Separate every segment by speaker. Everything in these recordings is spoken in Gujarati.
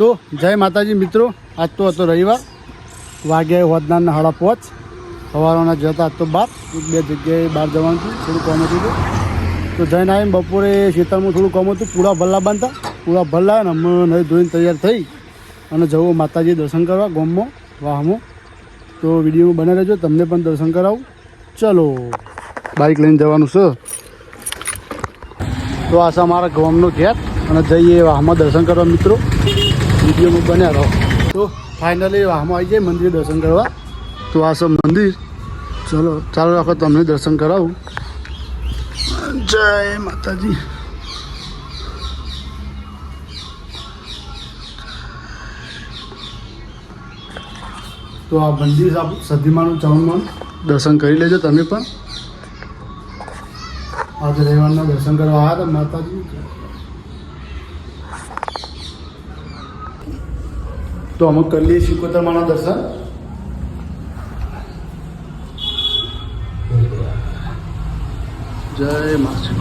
Speaker 1: તો જય માતાજી મિત્રો, આજ તો હતો રવિવાર. વાગ્યા હોદનારના હાડા પાંચ. સવારના જતા તો બાર એક બે જગ્યાએ બહાર જવાનું હતું, થોડું કોમ હતું તો. જઈને આવીને બપોરે ખેતરમાં થોડું કોમ હતું પૂરા ભલ્લા બાંધતા. પૂરા ભલ્લા અને હમણાં નહીં ધોઈને તૈયાર થઈ. અને જવું માતાજી દર્શન કરવા ગોમમાં, વાહમાં. તો વિડીયોમાં બને રહેજો, તમને પણ દર્શન કરાવું. ચલો બાઇક લઈને જવાનું છે. તો આશા મારા અમારા ઘેર અને જઈએ વાહમાં દર્શન કરવા મિત્રો. વિડીયોમાં બન્યા રહો. તો ફાઇનલી વાહમાં આવી જાય મંદિરે દર્શન કરવા. તો આ સૌ મંદિર. ચલો, ચાલો રાખો તમને દર્શન કરાવું. જય માતાજી. તો આ મંદિર સદીમાનું ચાવનમાં દર્શન કરી લેજો તમે પણ. આજે રવિવારના દર્શન કરવા આવ્યા હતા માતાજી. તો અમે કરી લઈએ શિકોતર માના દર્શન જય માતા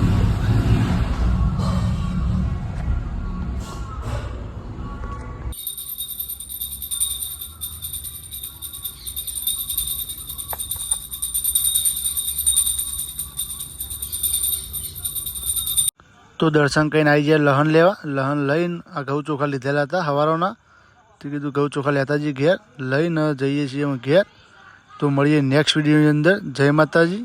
Speaker 1: તો દર્શન કરીને આવી જાય લહન લેવા લહન લઈને આ ઘઉં ચોખા લીધેલા હતા હવારોના તે કીધું ઘઉં ચોખા લેતા જઈએ ઘેર લઈને જઈએ છીએ અમે ઘેર. તો મળીએ નેક્સ્ટ વિડીયોની અંદર. જય માતાજી.